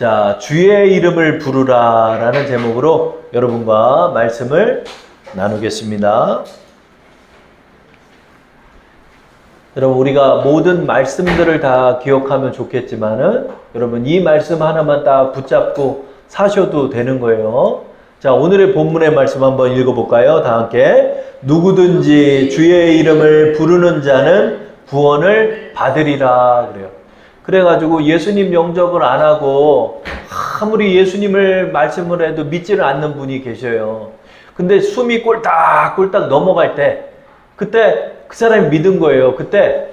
자, 주의 이름을 부르라 라는 제목으로 여러분과 말씀을 나누겠습니다. 여러분 우리가 모든 말씀들을 다 기억하면 좋겠지만은 여러분 이 말씀 하나만 딱 붙잡고 사셔도 되는 거예요. 자, 오늘의 본문의 말씀 한번 읽어볼까요? 다 함께. 누구든지 주의 이름을 부르는 자는 구원을 받으리라. 그래요. 그래가지고 예수님 영접을 안 하고 아무리 예수님을 말씀을 해도 믿지를 않는 분이 계셔요. 근데 숨이 꼴딱 꼴딱 넘어갈 때, 그때 그 사람이 믿은 거예요. 그때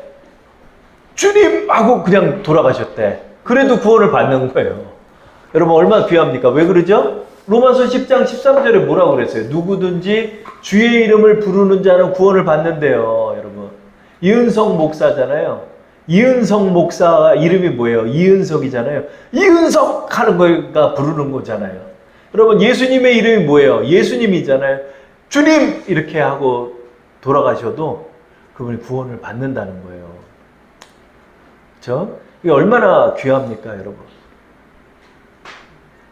주님! 하고 그냥 돌아가셨대. 그래도 구원을 받는 거예요. 여러분 얼마나 귀합니까? 왜 그러죠? 로마서 10장 13절에 뭐라고 그랬어요? 누구든지 주의 이름을 부르는 자는 구원을 받는데요, 여러분. 이은석 목사잖아요. 이은석 목사 이름이 뭐예요? 이은석이잖아요. 이은석 하는 거가 부르는 거잖아요. 여러분 예수님의 이름이 뭐예요? 예수님이잖아요. 주님 이렇게 하고 돌아가셔도 그분이 구원을 받는다는 거예요. 그렇죠? 이게 얼마나 귀합니까, 여러분?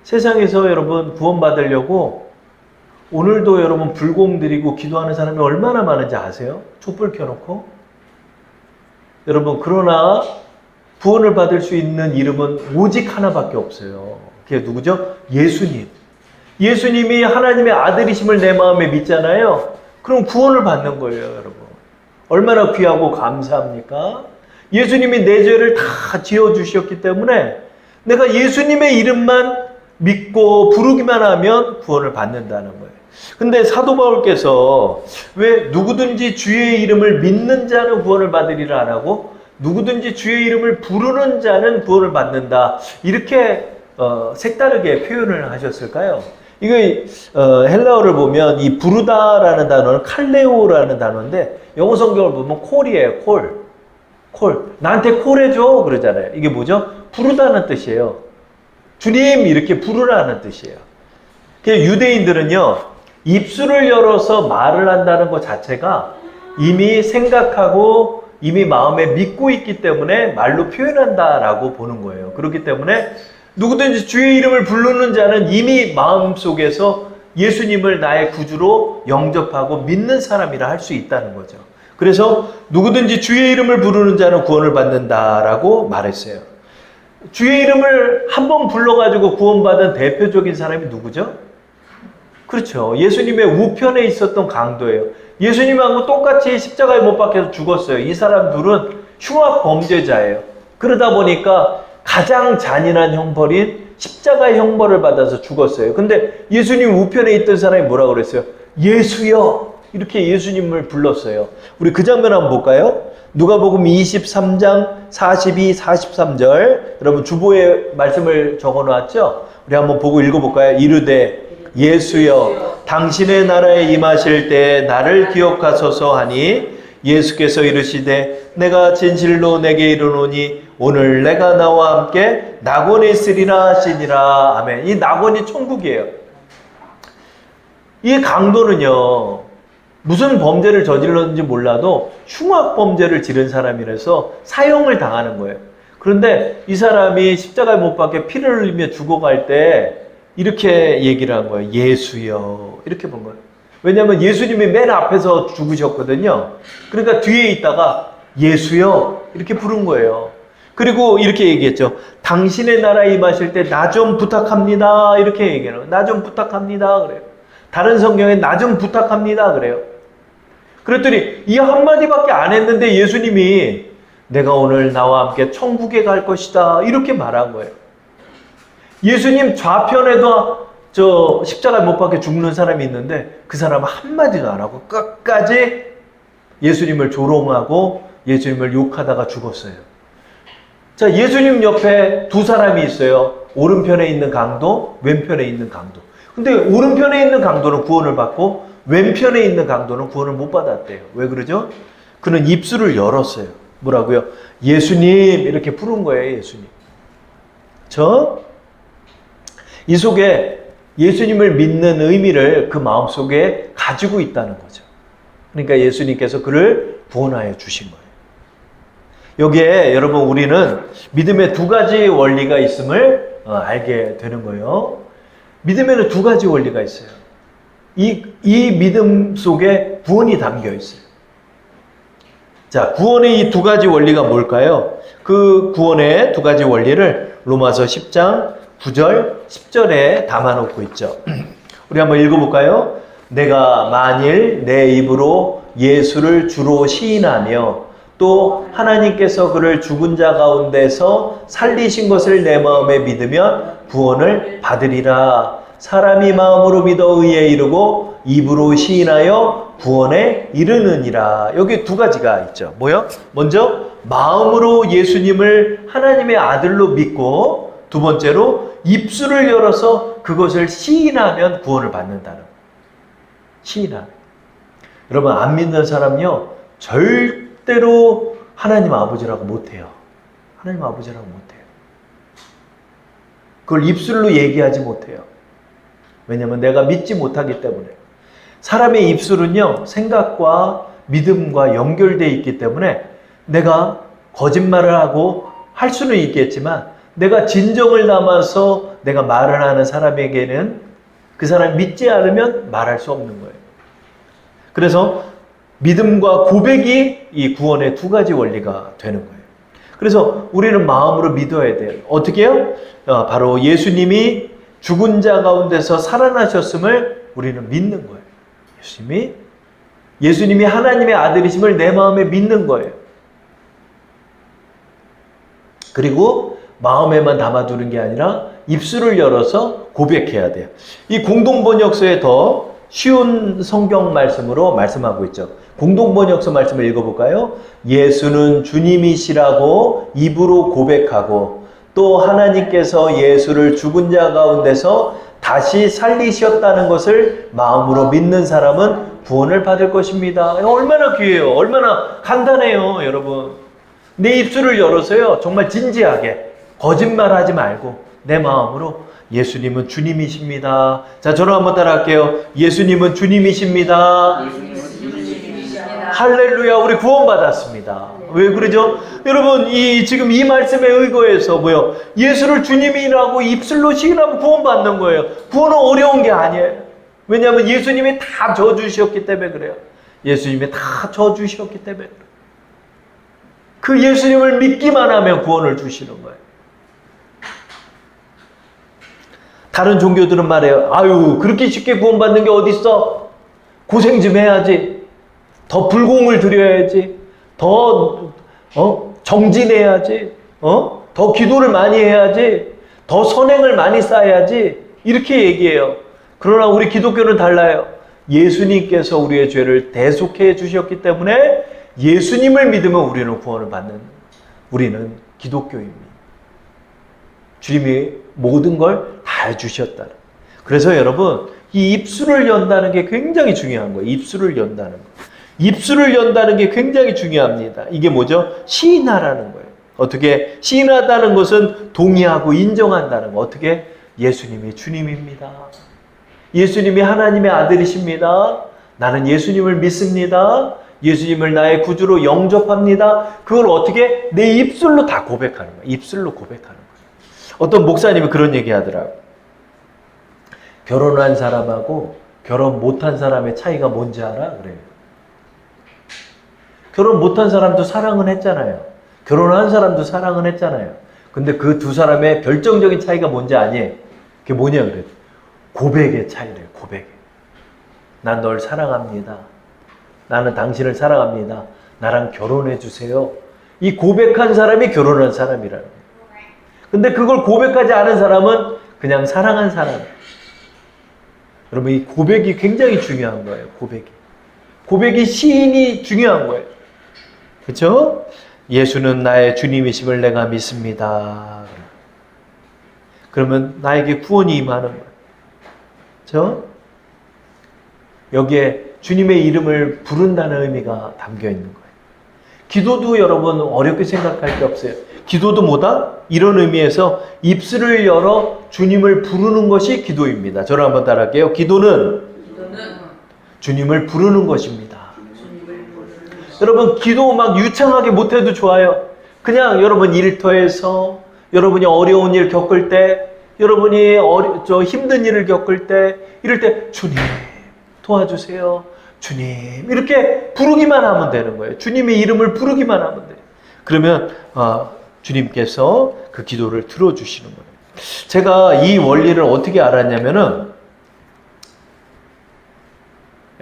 세상에서 여러분 구원받으려고 오늘도 여러분 불공 드리고 기도하는 사람이 얼마나 많은지 아세요? 촛불 켜놓고 여러분 그러나 구원을 받을 수 있는 이름은 오직 하나밖에 없어요. 그게 누구죠? 예수님. 예수님이 하나님의 아들이심을 내 마음에 믿잖아요. 그럼 구원을 받는 거예요, 여러분. 얼마나 귀하고 감사합니까? 예수님이 내 죄를 다 지어 주셨기 때문에 내가 예수님의 이름만 믿고 부르기만 하면 구원을 받는다는 거예요. 근데 사도 바울께서 왜 누구든지 주의 이름을 믿는 자는 구원을 받으리라 안 하고 누구든지 주의 이름을 부르는 자는 구원을 받는다 이렇게 어, 색다르게 표현을 하셨을까요? 이거 어, 헬라어를 보면 이 부르다라는 단어는 칼레오라는 단어인데 영어 성경을 보면 콜이에요 콜. 콜. 나한테 콜해줘 그러잖아요. 이게 뭐죠? 부르다는 뜻이에요. 주님 이렇게 부르라는 뜻이에요. 그 유대인들은요 입술을 열어서 말을 한다는 것 자체가 이미 생각하고 이미 마음에 믿고 있기 때문에 말로 표현한다라고 보는 거예요. 그렇기 때문에 누구든지 주의 이름을 부르는 자는 이미 마음 속에서 예수님을 나의 구주로 영접하고 믿는 사람이라 할 수 있다는 거죠. 그래서 누구든지 주의 이름을 부르는 자는 구원을 받는다라고 말했어요. 주의 이름을 한 번 불러가지고 구원받은 대표적인 사람이 누구죠? 그렇죠. 예수님의 우편에 있었던 강도예요. 예수님하고 똑같이 십자가에 못 박혀서 죽었어요. 이 사람 둘은 흉악 범죄자예요. 그러다 보니까 가장 잔인한 형벌인 십자가의 형벌을 받아서 죽었어요. 근데 예수님 우편에 있던 사람이 뭐라고 그랬어요? 예수여! 이렇게 예수님을 불렀어요. 우리 그 장면 한번 볼까요? 누가복음 23장 42, 43절. 여러분 주보에 말씀을 적어 놨죠? 우리 한번 보고 읽어 볼까요? 이르되 예수여 당신의 나라에 임하실 때 나를 기억하소서 하니 예수께서 이르시되 내가 진실로 내게 이르노니 오늘 내가 나와 함께 낙원에 있으리라 하시니라 아멘 이 낙원이 천국이에요 이 강도는요 무슨 범죄를 저질렀는지 몰라도 흉악 범죄를 지른 사람이라서 사형을 당하는 거예요 그런데 이 사람이 십자가에 못 박혀 피를 흘리며 죽어갈 때 이렇게 얘기를 한 거예요. 예수여. 이렇게 본 거예요. 왜냐하면 예수님이 맨 앞에서 죽으셨거든요. 그러니까 뒤에 있다가 예수여. 이렇게 부른 거예요. 그리고 이렇게 얘기했죠. 당신의 나라에 임하실 때 나 좀 부탁합니다. 이렇게 얘기해요. 나 좀 부탁합니다. 그래요. 다른 성경에 나 좀 부탁합니다. 그래요. 그랬더니 이 한마디밖에 안 했는데 예수님이 내가 오늘 나와 함께 천국에 갈 것이다. 이렇게 말한 거예요. 예수님 좌편에도 저 십자가에 못 박혀 죽는 사람이 있는데 그 사람은 한마디도 안 하고 끝까지 예수님을 조롱하고 예수님을 욕하다가 죽었어요. 자, 예수님 옆에 두 사람이 있어요. 오른편에 있는 강도, 왼편에 있는 강도. 근데 오른편에 있는 강도는 구원을 받고 왼편에 있는 강도는 구원을 못 받았대요. 왜 그러죠? 그는 입술을 열었어요. 뭐라고요? 예수님 이렇게 부른 거예요, 예수님. 저 이 속에 예수님을 믿는 의미를 그 마음 속에 가지고 있다는 거죠. 그러니까 예수님께서 그를 구원하여 주신 거예요. 여기에 여러분 우리는 믿음의 두 가지 원리가 있음을 어, 알게 되는 거예요. 믿음에는 두 가지 원리가 있어요. 이, 이 믿음 속에 구원이 담겨 있어요. 자, 구원의 이 두 가지 원리가 뭘까요? 그 구원의 두 가지 원리를 로마서 10장 9절, 10절에 담아놓고 있죠. 우리 한번 읽어볼까요? 내가 만일 내 입으로 예수를 주로 시인하며 또 하나님께서 그를 죽은 자 가운데서 살리신 것을 내 마음에 믿으면 구원을 받으리라. 사람이 마음으로 믿어 의에 이르고 입으로 시인하여 구원에 이르느니라. 여기 두 가지가 있죠. 뭐요? 먼저 마음으로 예수님을 하나님의 아들로 믿고 두 번째로 입술을 열어서 그것을 시인하면 구원을 받는다는. 시인하는. 여러분 안 믿는 사람요 절대로 하나님 아버지라고 못해요. 하나님 아버지라고 못해요. 그걸 입술로 얘기하지 못해요. 왜냐하면 내가 믿지 못하기 때문에. 사람의 입술은요, 생각과 믿음과 연결되어 있기 때문에 내가 거짓말을 하고 할 수는 있겠지만 내가 진정을 담아서 내가 말을 하는 사람에게는 그 사람 믿지 않으면 말할 수 없는 거예요. 그래서 믿음과 고백이 이 구원의 두 가지 원리가 되는 거예요. 그래서 우리는 마음으로 믿어야 돼요. 어떻게 해요? 어, 바로 예수님이 죽은 자 가운데서 살아나셨음을 우리는 믿는 거예요. 예수님이 예수님이 하나님의 아들이심을 내 마음에 믿는 거예요. 그리고 마음에만 담아두는 게 아니라 입술을 열어서 고백해야 돼요. 이 공동번역서에 더 쉬운 성경 말씀으로 말씀하고 있죠. 공동번역서 말씀을 읽어볼까요? 예수는 주님이시라고 입으로 고백하고 또 하나님께서 예수를 죽은 자 가운데서 다시 살리셨다는 것을 마음으로 믿는 사람은 구원을 받을 것입니다. 얼마나 귀해요. 얼마나 간단해요, 여러분. 내 입술을 열어서요. 정말 진지하게 거짓말하지 말고 내 마음으로 예수님은 주님이십니다. 자, 저를 한번 따라할게요. 예수님은 주님이십니다. 할렐루야, 우리 구원받았습니다. 왜 그러죠? 여러분, 이, 지금 이 말씀에 의거해서 뭐요? 예수를 주님이라고 입술로 시인하면 구원받는 거예요. 구원은 어려운 게 아니에요. 왜냐하면 예수님이 다 져주셨기 때문에 그래요. 예수님이 다 져주셨기 때문에 그래요. 그 예수님을 믿기만 하면 구원을 주시는 거예요. 다른 종교들은 말해요. 아유, 그렇게 쉽게 구원받는 게 어딨어? 고생 좀 해야지. 더 불공을 드려야지. 더, 어? 정진해야지. 어? 더 기도를 많이 해야지. 더 선행을 많이 쌓아야지. 이렇게 얘기해요. 그러나 우리 기독교는 달라요. 예수님께서 우리의 죄를 대속해 주셨기 때문에 예수님을 믿으면 우리는 구원을 받는, 우리는 기독교입니다. 주님이 모든 걸 다 해주셨다. 그래서 여러분, 이 입술을 연다는 게 굉장히 중요한 거예요. 입술을 연다는 거. 입술을 연다는 게 굉장히 중요합니다. 이게 뭐죠? 시인하라는 거예요. 어떻게? 시인하다는 것은 동의하고 인정한다는 거. 어떻게? 예수님이 주님입니다. 예수님이 하나님의 아들이십니다. 나는 예수님을 믿습니다. 예수님을 나의 구주로 영접합니다. 그걸 어떻게? 내 입술로 다 고백하는 거예요. 입술로 고백하는 거예요. 어떤 목사님이 그런 얘기 하더라고요. 결혼한 사람하고 결혼 못한 사람의 차이가 뭔지 알아? 그래요. 결혼 못한 사람도 사랑은 했잖아요. 결혼한 사람도 사랑은 했잖아요. 근데 그 두 사람의 결정적인 차이가 뭔지 아니? 그게 뭐냐 그래요. 고백의 차이래요. 고백. 난 널 사랑합니다. 나는 당신을 사랑합니다. 나랑 결혼해 주세요. 이 고백한 사람이 결혼한 사람이라는 거예요. 근데 그걸 고백하지 않은 사람은 그냥 사랑한 사람. 여러분 이 고백이 굉장히 중요한 거예요. 고백이. 고백이 시인이 중요한 거예요. 그렇죠? 예수는 나의 주님이심을 내가 믿습니다. 그러면 나에게 구원이 임하는 거예요. 그렇죠? 여기에 주님의 이름을 부른다는 의미가 담겨 있는 거예요. 기도도 여러분 어렵게 생각할 게 없어요. 기도도 뭐다? 이런 의미에서 입술을 열어 주님을 부르는 것이 기도입니다. 저를 한번 따라할게요. 기도는 주님을 부르는 것입니다. 여러분 기도 막 유창하게 못해도 좋아요. 그냥 여러분 일터에서 여러분이 어려운 일 겪을 때 여러분이 어리, 저 힘든 일을 겪을 때 이럴 때 주님 도와주세요. 주님 이렇게 부르기만 하면 되는 거예요. 주님의 이름을 부르기만 하면 돼요. 그러면 어, 주님께서 그 기도를 들어주시는 거예요. 제가 이 원리를 어떻게 알았냐면은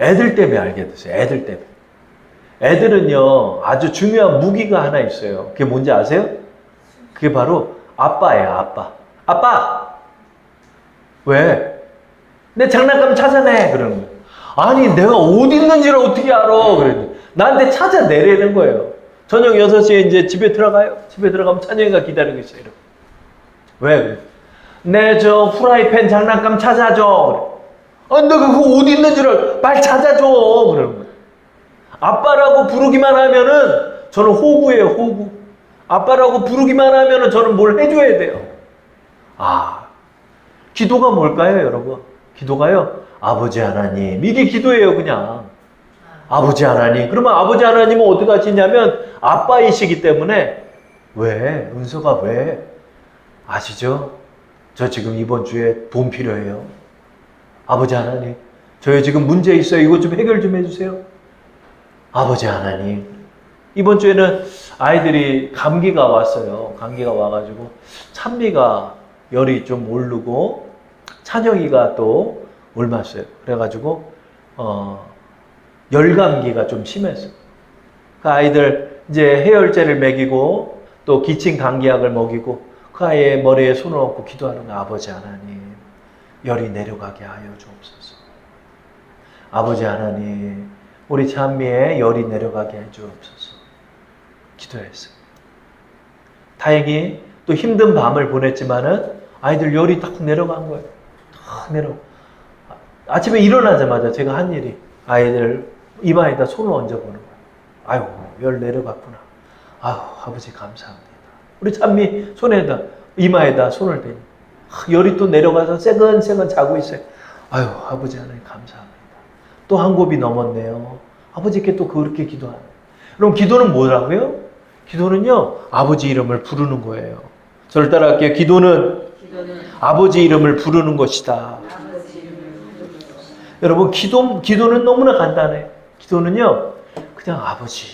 애들 때문에 알게 됐어요. 애들 때문에. 애들은요 아주 중요한 무기가 하나 있어요. 그게 뭔지 아세요? 그게 바로 아빠예요. 아빠. 아빠. 왜? 내 장난감 찾아내 그러는 거예요. 아니 내가 어디 있는지를 어떻게 알아? 그랬는데 나한테 찾아내라는 거예요. 저녁 6시에 이제 집에 들어가요. 집에 들어가면 찬영이가 기다리고 있어요. 이렇게. 왜? 내 저 후라이팬 장난감 찾아줘. 그래. 아, 내가 그거 어디 있는지를 빨리 찾아줘. 그러는 거예요. 아빠라고 부르기만 하면은 저는 호구예요, 호구. 아빠라고 부르기만 하면은 저는 뭘 해줘야 돼요. 아, 기도가 뭘까요, 여러분? 기도가요, 아버지 하나님. 이게 기도예요, 그냥. 아버지 하나님. 그러면 아버지 하나님은 어떻게 하시냐면 아빠이시기 때문에 왜? 은서가 왜? 아시죠? 저 지금 이번 주에 돈 필요해요. 아버지 하나님. 저희 지금 문제 있어요. 이것 좀 해결 좀 해주세요. 아버지 하나님. 이번 주에는 아이들이 감기가 왔어요. 감기가 와가지고 찬미가 열이 좀 오르고 찬영이가 또 옮았어요. 그래가지고 어, 열감기가 좀 심했어요. 그 아이들 이제 해열제를 먹이고 또 기침 감기약을 먹이고 그 아이의 머리에 손을 얹고 기도하는. 아버지 하나님 열이 내려가게 하여 주옵소서. 아버지 하나님 우리 찬미의 열이 내려가게 해 주옵소서. 기도했어요. 다행히 또 힘든 밤을 보냈지만은 아이들 열이 딱 내려간 거예요. 딱 내려. 아침에 일어나자마자 제가 한 일이 아이들 이마에다 손을 얹어보는 거예요. 아유, 열 내려갔구나. 아유, 아버지 감사합니다. 우리 찬미 손에다, 이마에다 손을 대니. 아, 열이 또 내려가서 새근새근 자고 있어요. 아유, 아버지 하나님 감사합니다. 또 한 곱이 넘었네요. 아버지께 또 그렇게 기도하는. 그럼 기도는 뭐라고요? 기도는요, 아버지 이름을 부르는 거예요. 저를 따라할게요. 기도는 기도는 것이다. 아버지 이름을 부르는 것이다. 여러분 기도 기도는 너무나 간단해. 기도는요 그냥 아버지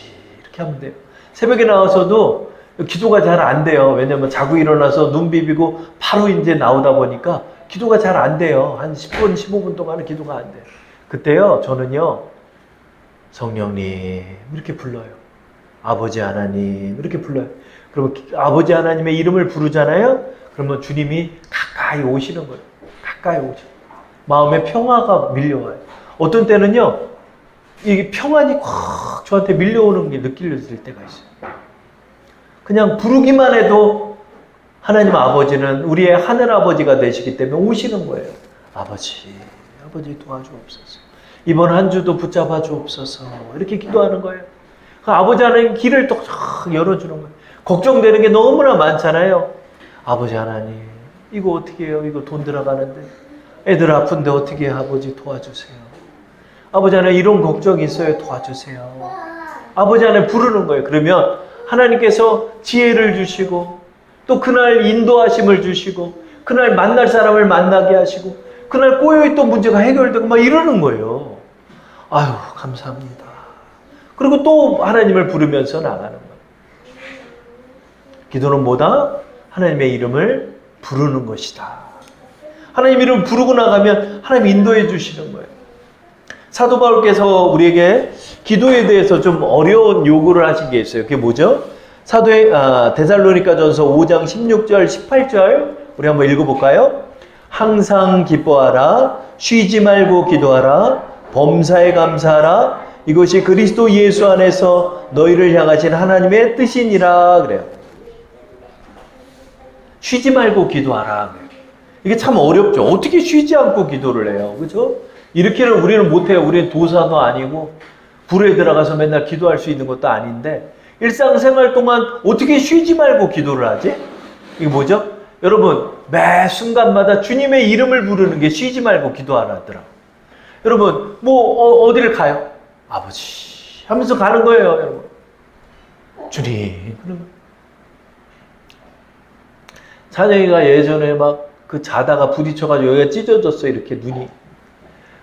이렇게 하면 돼요. 새벽에 나와서도 기도가 잘 안 돼요. 왜냐면 자고 일어나서 눈 비비고 바로 이제 나오다 보니까 기도가 잘 안 돼요. 한 10분, 15분 동안은 기도가 안 돼요. 그때요 저는요 성령님 이렇게 불러요. 아버지 하나님 이렇게 불러요. 기- 아버지 하나님의 이름을 부르잖아요. 그러면 주님이 가까이 오시는 거예요. 가까이 오죠. 마음에 평화가 밀려와요. 어떤 때는요, 이 평안이 확 저한테 밀려오는 게 느껴질 때가 있어요. 그냥 부르기만 해도 하나님 아버지는 우리의 하늘 아버지가 되시기 때문에 오시는 거예요. 아버지, 아버지 도와주옵소서. 이번 한 주도 붙잡아 주옵소서. 이렇게 기도하는 거예요. 그 아버지 하나님 길을 또쫙 열어주는 거예요. 걱정되는 게 너무나 많잖아요. 아버지 하나님, 이거 어떻게 해요? 이거 돈 들어가는데. 애들 아픈데 어떻게 해요? 아버지 도와주세요. 아버지 하나님 이런 걱정이 있어요. 도와주세요. 아버지 하나님 부르는 거예요. 그러면 하나님께서 지혜를 주시고 또 그날 인도하심을 주시고 그날 만날 사람을 만나게 하시고 그날 꼬여있던 문제가 해결되고 막 이러는 거예요. 아유, 감사합니다. 그리고 또 하나님을 부르면서 나가는 거예요. 기도는 뭐다? 하나님의 이름을 부르는 것이다. 하나님 이름 부르고 나가면 하나님 인도해 주시는 거예요. 사도 바울께서 우리에게 기도에 대해서 좀 어려운 요구를 하신 게 있어요. 그게 뭐죠? 사도의 아, 데살로니가전서 5장 16절 18절 우리 한번 읽어볼까요? 항상 기뻐하라 쉬지 말고 기도하라 범사에 감사하라 이것이 그리스도 예수 안에서 너희를 향하신 하나님의 뜻이니라 그래요. 쉬지 말고 기도하라. 이게 참 어렵죠. 어떻게 쉬지 않고 기도를 해요. 그죠? 이렇게는 우리는 못해요. 우리는 도사도 아니고, 불에 들어가서 맨날 기도할 수 있는 것도 아닌데, 일상생활 동안 어떻게 쉬지 말고 기도를 하지? 이게 뭐죠? 여러분, 매 순간마다 주님의 이름을 부르는 게 쉬지 말고 기도하라더라. 여러분, 뭐, 어, 디를 가요? 아버지. 하면서 가는 거예요, 여러분. 주님. 그러면 찬영이가 예전에 막 그 자다가 부딪혀가지고 여기가 찢어졌어 이렇게 눈이.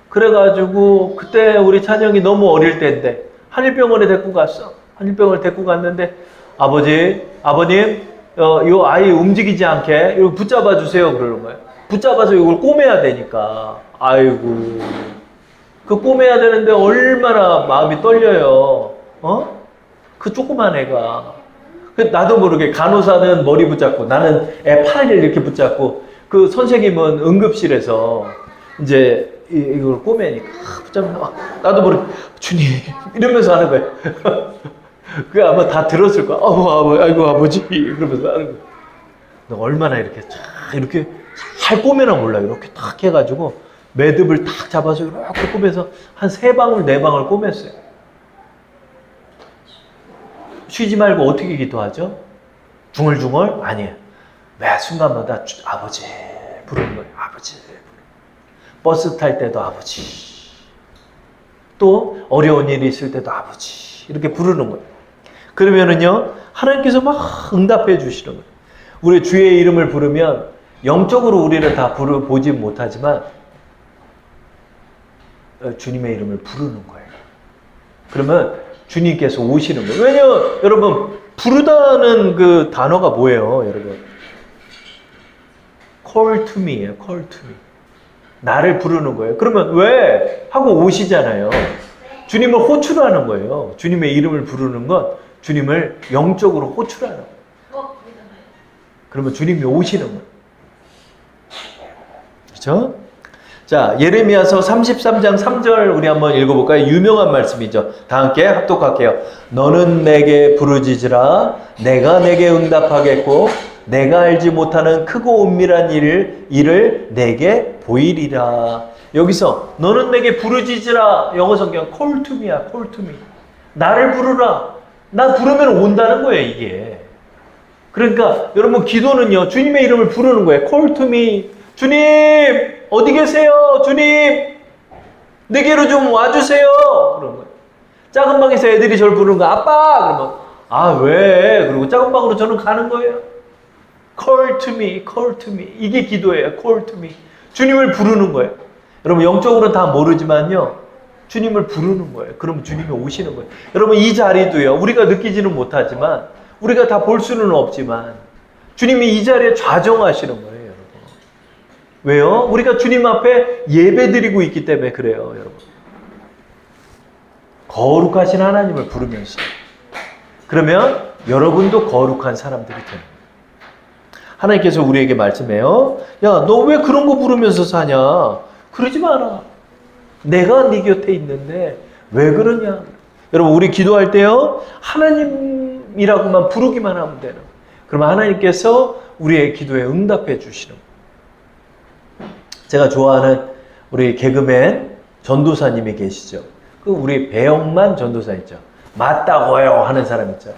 그래가지고 그때 우리 찬영이 너무 어릴 때인데 한일병원에 데리고 갔어. 한일병원에 데리고 갔는데 아버지, 아버님, 어, 요 아이 움직이지 않게 이거 붙잡아 주세요 그러는 거예요. 붙잡아서 이걸 꼬매야 되니까. 아이고. 그 꼬매야 되는데 얼마나 마음이 떨려요. 어? 그 조그만 애가. 그 나도 모르게 간호사는 머리 붙잡고 나는 애 팔을 이렇게 붙잡고 그 선생님은 응급실에서 이제 이, 이걸 꼬매니까 아, 붙잡는 거 나도 모르게 주님 이러면서 하는 거예요. 그게 아마 다 들었을 거야. 아우, 아이고 아버지 그러면서 하는. 너 얼마나 이렇게 쫙 이렇게 잘 꼬매나 몰라 이렇게 탁 해가지고 매듭을 탁 잡아서 이렇게 꼬매서 한 세 방울 네 방울 꼬맸어요. 쉬지 말고 어떻게 기도하죠? 중얼중얼 아니에요. 매 순간마다 주- 아버지 부르는 거예요. 아버지. 버스 탈 때도 아버지. 또 어려운 일이 있을 때도 아버지 이렇게 부르는 거예요. 그러면은요 하나님께서 막 응답해 주시는 거예요. 우리 주의 이름을 부르면 영적으로 우리를 다 부르 보지 못하지만 어, 주님의 이름을 부르는 거예요. 그러면 주님께서 오시는 거예요. 왜냐면 여러분 부르다는 그 단어가 뭐예요, 여러분? call to me예요. call to me. 나를 부르는 거예요. 그러면 왜 하고 오시잖아요. 주님을 호출하는 거예요. 주님의 이름을 부르는 건 주님을 영적으로 호출하는 거예요. 어, 거기다가요. 그러면 주님이 오시는 거예요. 그렇죠? 자, 예레미야서 33장 3절 우리 한번 읽어볼까요? 유명한 말씀이죠. 다 함께 합독할게요. 너는 내게 부르짖으라 내가 내게 응답하겠고 내가 알지 못하는 크고 은밀한 일을, 일을 내게 보이리라. 여기서 너는 내게 부르짖으라 영어 성경 to me. 나를 부르라. 나 부르면 온다는 거예요 이게. 그러니까 여러분 기도는요 주님의 이름을 부르는 거예요. call to me. 주님 어디 계세요? 주님 내게로 좀 와주세요. 그런 거예요. 작은 방에서 애들이 저를 부르는 거 아빠 그러면 아 왜? 그리고 작은 방으로 저는 가는 거예요. call to me, call to me 이게 기도예요. call to me 주님을 부르는 거예요. 여러분 영적으로는 다 모르지만요. 주님을 부르는 거예요. 그러면 주님이 오시는 거예요. 여러분 이 자리도요. 우리가 느끼지는 못하지만 우리가 다 볼 수는 없지만 주님이 이 자리에 좌정하시는 거예요, 여러분. 왜요? 우리가 주님 앞에 예배 드리고 있기 때문에 그래요, 여러분. 거룩하신 하나님을 부르면서 그러면 여러분도 거룩한 사람들이 되는 거예요. 하나님께서 우리에게 말씀해요. 야, 너 왜 그런 거 부르면서 사냐? 그러지 마라. 내가 네 곁에 있는데 왜 그러냐? 여러분 우리 기도할 때요 하나님이라고만 부르기만 하면 되는. 그러면 하나님께서 우리의 기도에 응답해 주시는. 제가 좋아하는 우리 개그맨 전도사님이 계시죠. 그 우리 배영만 전도사 있죠. 맞다고요 하는 사람 있죠.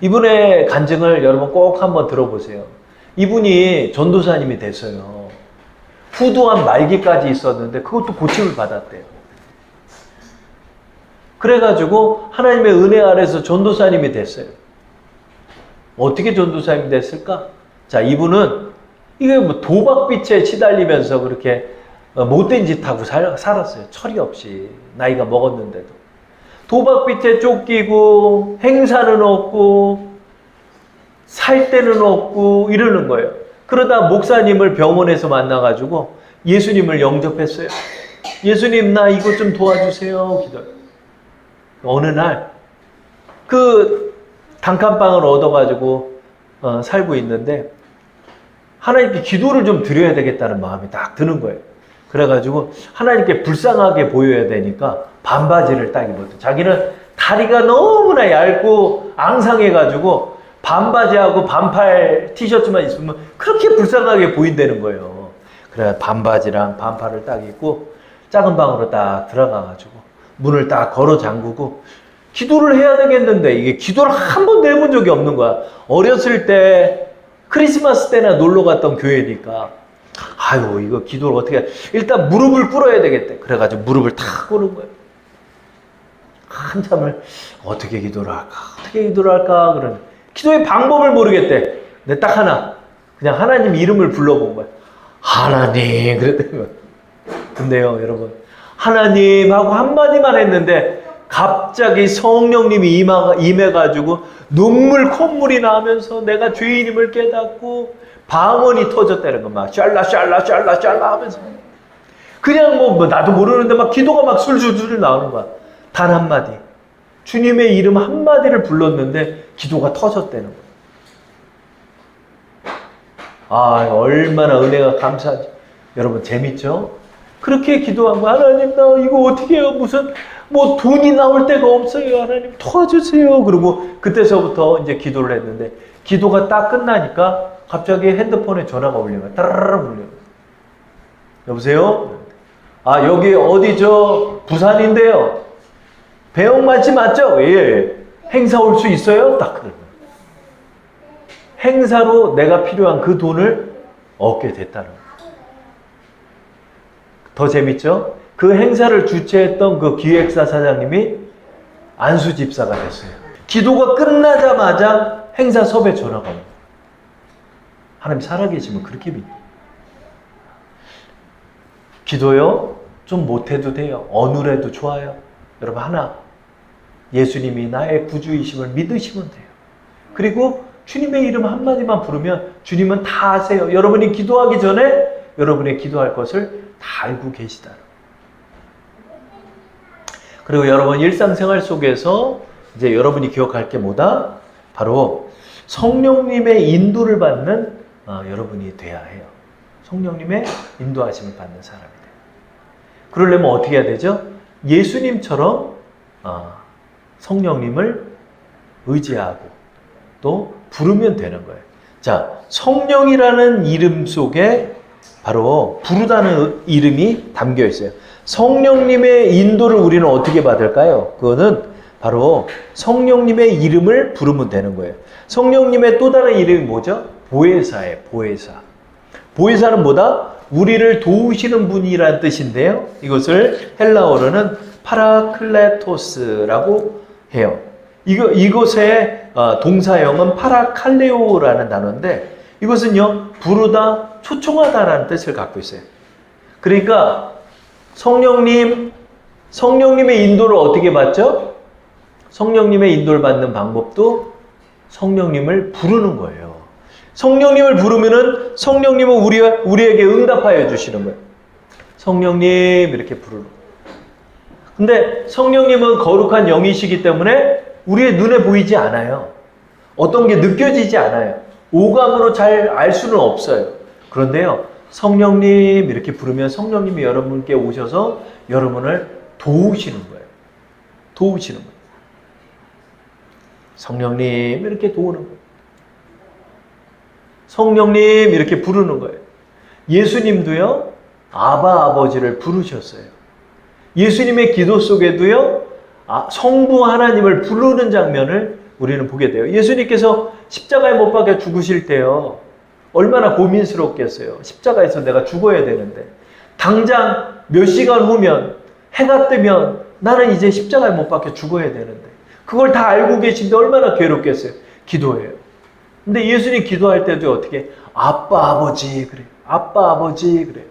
이분의 간증을 여러분 꼭 한번 들어보세요. 이분이 전도사님이 됐어요. 후두한 말기까지 있었는데 그것도 고침을 받았대요. 그래가지고 하나님의 은혜 아래서 전도사님이 됐어요. 어떻게 전도사님이 됐을까? 자, 이분은 이게 뭐 도박빛에 시달리면서 그렇게 어, 못된 짓 하고 살, 살았어요. 철이 없이. 나이가 먹었는데도. 도박빛에 쫓기고, 행사는 없고, 살 데는 없고, 이러는 거예요. 그러다 목사님을 병원에서 만나가지고 예수님을 영접했어요. 예수님, 나 이것 좀 도와주세요. 기도. 어느 날, 그 단칸방을 얻어가지고 어, 살고 있는데, 하나님께 기도를 좀 드려야 되겠다는 마음이 딱 드는 거예요. 그래가지고 하나님께 불쌍하게 보여야 되니까 반바지를 딱 입었대. 자기는 다리가 너무나 얇고 앙상해가지고 반바지하고 반팔 티셔츠만 있으면 그렇게 불쌍하게 보인다는 거예요. 그래 반바지랑 반팔을 딱 입고 작은 방으로 딱 들어가가지고 문을 딱 걸어 잠그고 기도를 해야 되겠는데 이게 기도를 한 번도 해본 적이 없는 거야. 어렸을 때 크리스마스 때나 놀러 갔던 교회니까 아유 이거 기도를 어떻게 해. 일단 무릎을 꿇어야 되겠대. 그래가지고 무릎을 탁 꿇은 거예요. 한참을 어떻게 기도를 할까? 어떻게 기도를 할까? 그러는 기도의 방법을 모르겠대. 근데 딱 하나. 그냥 하나님 이름을 불러본 거야. 하나님. 그랬더니 근데요 여러분. 하나님 하고 한마디만 했는데 갑자기 성령님이 임하, 임해가지고 눈물 콧물이 나면서 내가 죄인임을 깨닫고 방언이 터졌다는 거 막 샬라 샬라 샬라 샬라 하면서. 그냥 뭐, 뭐 나도 모르는데 막 기도가 막 술술술 나오는 거야. 단 한마디 주님의 이름 한마디를 불렀는데 기도가 터졌다는 거야 아, 얼마나 은혜가 감사하지. 여러분, 재밌죠? 그렇게 기도한 거, 하나님, 나 이거 어떻게 해요? 무슨, 뭐, 돈이 나올 데가 없어요. 하나님, 도와주세요. 그리고 그때서부터 이제 기도를 했는데, 기도가 딱 끝나니까 갑자기 핸드폰에 전화가. 따라락 울리는 거야. 여보세요? 아, 여기 어디죠? 부산인데요. 배영만 씨 맞죠? 예. 행사 올 수 있어요? 딱 거야. 행사로 내가 필요한 그 돈을 얻게 됐다는 거예요. 더 재밌죠? 그 행사를 주최했던 그 기획사 사장님이 안수 집사가 됐어요. 기도가 끝나자마자 행사 섭외 전화가 옵니다. 하나님 살아계시면 그렇게 믿 기도요? 좀 못해도 돼요. 어느래도 좋아요. 여러분 하나 예수님이 나의 구주이심을 믿으시면 돼요. 그리고 주님의 이름 한마디만 부르면 주님은 다 아세요. 여러분이 기도하기 전에 여러분의 기도할 것을 다 알고 계시다. 그리고 여러분 일상생활 속에서 이제 여러분이 기억할 게 뭐다? 바로 성령님의 인도를 받는 어, 여러분이 돼야 해요. 성령님의 인도하심을 받는 사람이 돼요. 그러려면 어떻게 해야 되죠? 예수님처럼 어, 성령님을 의지하고 또 부르면 되는 거예요. 자, 성령이라는 이름 속에 바로 부르다는 이름이 담겨 있어요. 성령님의 인도를 우리는 어떻게 받을까요? 그거는 바로 성령님의 이름을 부르면 되는 거예요. 성령님의 또 다른 이름이 뭐죠? 보혜사예요, 보혜사. 보혜사는 뭐다? 우리를 도우시는 분이라는 뜻인데요. 이것을 헬라어로는 파라클레토스라고 해요. 이거, 이것의 어, 동사형은 파라칼레오라는 단어인데 이것은요, 부르다, 초청하다라는 뜻을 갖고 있어요. 그러니까 성령님, 성령님의 인도를 어떻게 받죠? 성령님의 인도를 받는 방법도 성령님을 부르는 거예요. 성령님을 부르면은 성령님은 우리, 우리에게 응답하여 주시는 거예요. 성령님 이렇게 부르는 거예요. 근데 성령님은 거룩한 영이시기 때문에 우리의 눈에 보이지 않아요. 어떤 게 느껴지지 않아요. 오감으로 잘 알 수는 없어요. 그런데요, 성령님 이렇게 부르면 성령님이 여러분께 오셔서 여러분을 도우시는 거예요. 도우시는 거예요. 성령님 이렇게 도우는 거예요. 성령님 이렇게 부르는 거예요. 예수님도요, 아바 아버지를 부르셨어요. 예수님의 기도 속에도요, 아, 성부 하나님을 부르는 장면을 우리는 보게 돼요. 예수님께서 십자가에 못 박혀 죽으실 때요, 얼마나 고민스럽겠어요. 십자가에서 내가 죽어야 되는데. 당장 몇 시간 후면, 해가 뜨면 나는 이제 십자가에 못 박혀 죽어야 되는데. 그걸 다 알고 계신데 얼마나 괴롭겠어요. 기도해요. 근데 예수님 기도할 때도 어떻게? 아빠 아버지 그래. 아빠 아버지 그래.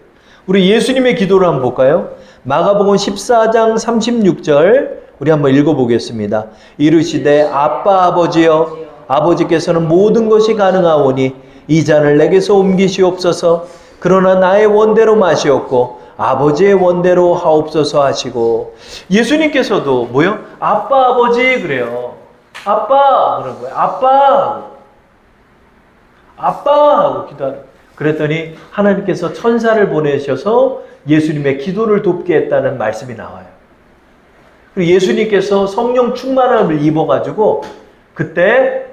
우리 예수님의 기도를 한번 볼까요? 마가복음 14장 36절 우리 한번 읽어보겠습니다. 이르시되 아빠 아버지여 아버지께서는 모든 것이 가능하오니 이 잔을 내게서 옮기시옵소서 그러나 나의 원대로 마시옵고 아버지의 원대로 하옵소서 하시고 예수님께서도 뭐요? 아빠 아버지 그래요. 아빠 그런 거예요. 아빠 아빠 하고 기도하는 그랬더니 하나님께서 천사를 보내셔서 예수님의 기도를 돕게 했다는 말씀이 나와요. 그리고 예수님께서 성령 충만함을 입어가지고 그때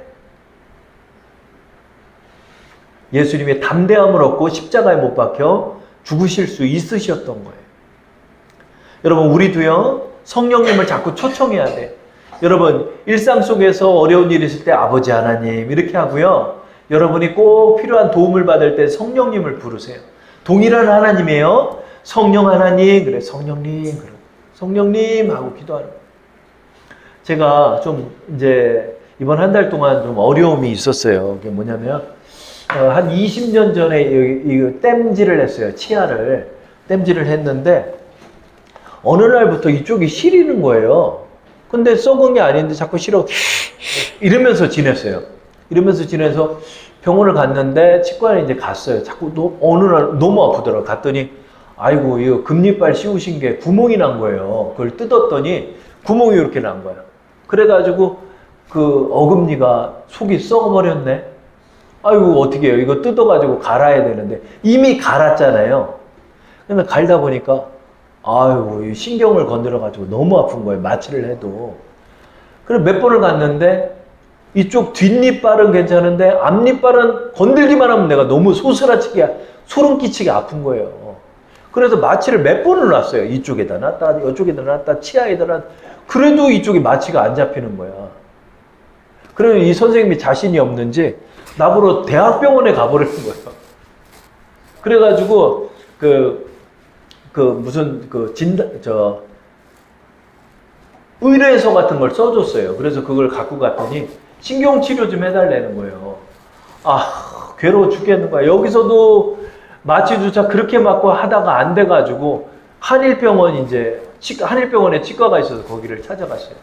예수님의 담대함을 얻고 십자가에 못 박혀 죽으실 수 있으셨던 거예요. 여러분, 우리도요, 성령님을 자꾸 초청해야 돼. 여러분, 일상 속에서 어려운 일이 있을 때 아버지 하나님 이렇게 하고요. 여러분이 꼭 필요한 도움을 받을 때 성령님을 부르세요. 동일한 하나님이에요. 성령 하나님, 그래, 성령님, 그래. 성령님 하고 기도하는 거예요. 제가 좀 이제 이번 한 달 동안 좀 어려움이 있었어요. 그게 뭐냐면, 어, 한 20년 전에 이, 이 땜질을 했어요. 치아를 땜질을 했는데 어느 날부터 이쪽이 시리는 거예요. 근데 썩은 게 아닌데 자꾸 싫어 이러면서 지냈어요. 이러면서 지내서 병원을 갔는데 치과에 이제 갔어요. 자꾸 너, 어느 날 너무 아프더라고. 갔더니 아이고 이거 금리빨 씌우신 게 구멍이 난 거예요. 그걸 뜯었더니 구멍이 이렇게 난 거야. 그래가지고 그 어금니가 속이 썩어버렸네. 아이고 어떻게 해요? 이거 뜯어가지고 갈아야 되는데 이미 갈았잖아요. 근데 갈다 보니까 아이고 이 신경을 건드려가지고 너무 아픈 거예요. 마취를 해도. 그래 몇 번을 갔는데 이쪽 뒷니빨은 괜찮은데 앞니빨은 건들기만 하면 내가 너무 소스라치게 소름 끼치게 아픈 거예요. 그래서 마취를 몇 번을 놨어요. 이쪽에다 놨다, 이쪽에다 놨다, 치아에다 놨다. 그래도 이쪽이 마취가 안 잡히는 거야. 그러면 이 선생님이 자신이 없는지 나보러 대학병원에 가버리는 거예요. 그래가지고 그, 그 무슨 그 진단, 저, 의뢰서 같은 걸 써줬어요. 그래서 그걸 갖고 갔더니 신경치료 좀 해달라는 거예요. 아, 괴로워 죽겠는 거야. 여기서도 마취주사 그렇게 맞고 하다가 안 돼가지고 한일병원 이제 한일병원에 치과가 있어서 거기를 찾아갔어요.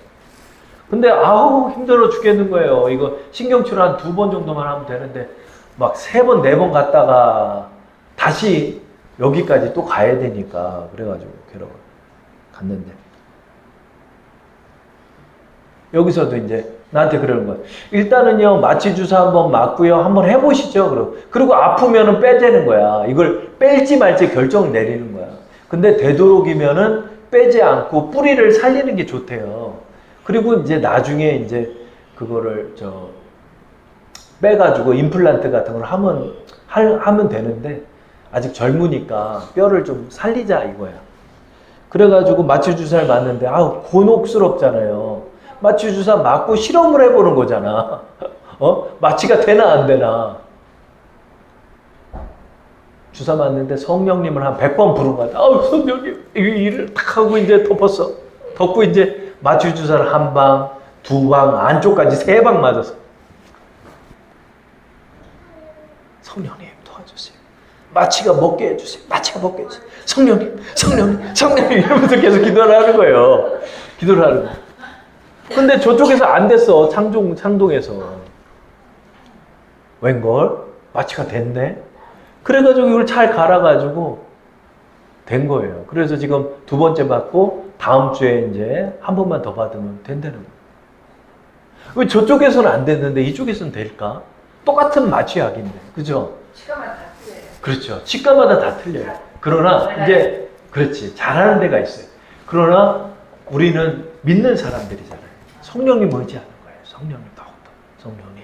근데 아우 힘들어 죽겠는 거예요. 이거 신경치료 한 두 번 정도만 하면 되는데 막 세 번, 네 번 갔다가 다시 여기까지 또 가야 되니까 그래가지고 괴로워 갔는데 여기서도 이제 나한테 그러는 거야. 일단은요 마취 주사 한번 맞고요, 한번 해보시죠. 그리고 그리고 아프면은 빼자는 거야. 이걸 뺄지 말지 결정을 내리는 거야. 근데 되도록이면은 빼지 않고 뿌리를 살리는 게 좋대요. 그리고 이제 나중에 이제 그거를 저 빼가지고 임플란트 같은 걸 하면 할- 하면 되는데 아직 젊으니까 뼈를 좀 살리자 이거야. 그래가지고 마취 주사를 맞는데 아우 곤혹스럽잖아요. 마취 주사 맞고 실험을 해보는 거잖아. 어? 마취가 되나 안 되나. 주사 맞는데 성령님을 한 100번 부른 것 같아. 성령님 이 일을 탁 하고 이제 덮었어. 덮고 이제 마취 주사를 한 방, 두 방, 안쪽까지 세 방 맞았어. 성령님 도와주세요. 마취가 먹게 해주세요. 마취가 먹게 해주세요. 성령님, 성령님, 성령님 이러면서 계속 기도를 하는 거예요. 기도를 하는 거예요. 근데 저쪽에서 안 됐어. 창동, 창동에서. 웬걸? 마취가 됐네? 그래가지고 이걸 잘 갈아가지고 된 거예요. 그래서 지금 두 번째 받고 다음 주에 이제 한 번만 더 받으면 된다는 거예요. 왜 저쪽에서는 안 됐는데 이쪽에서는 될까? 똑같은 마취약인데. 그죠? 치과만 다 틀려요. 그렇죠. 치과마다 다 틀려요. 그러나 이제 그렇지 잘하는 데가 있어요. 그러나 우리는 믿는 사람들이잖아요. 성령님 의지하는 거예요. 성령님 더욱더 성령님,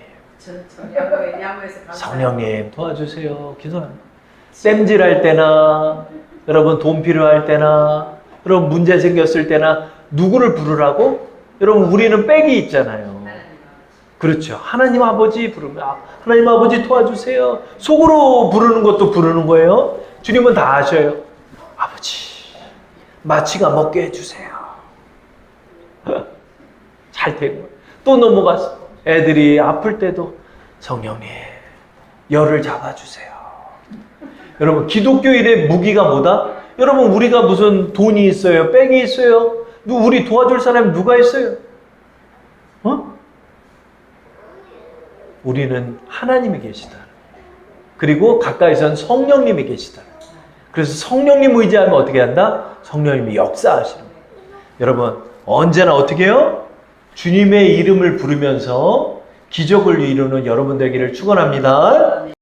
감사. 성령님 도와주세요. 기도합니다. 쌤질할 때나 여러분 돈 필요할 때나 여러분 문제 생겼을 때나 누구를 부르라고? 여러분 우리는 백이 있잖아요. 그렇죠. 하나님 아버지 부르면 아, 하나님 아버지 도와주세요. 속으로 부르는 것도 부르는 거예요. 주님은 다 아셔요. 아버지 마취가 먹게 해주세요. 잘된 거예요. 또 넘어갔어. 애들이 아플 때도 성령님 열을 잡아주세요. 여러분 기독교인의 무기가 뭐다? 여러분 우리가 무슨 돈이 있어요? 백이 있어요? 누- 우리 도와줄 사람이 누가 있어요? 어? 우리는 하나님이 계시다. 그리고 가까이선 성령님이 계시다. 그래서 성령님 의지하면 어떻게 한다? 성령님이 역사하시는 거예요. 여러분, 언제나 어떻게 해요? 주님의 이름을 부르면서 기적을 이루는 여러분 되기를 축원합니다.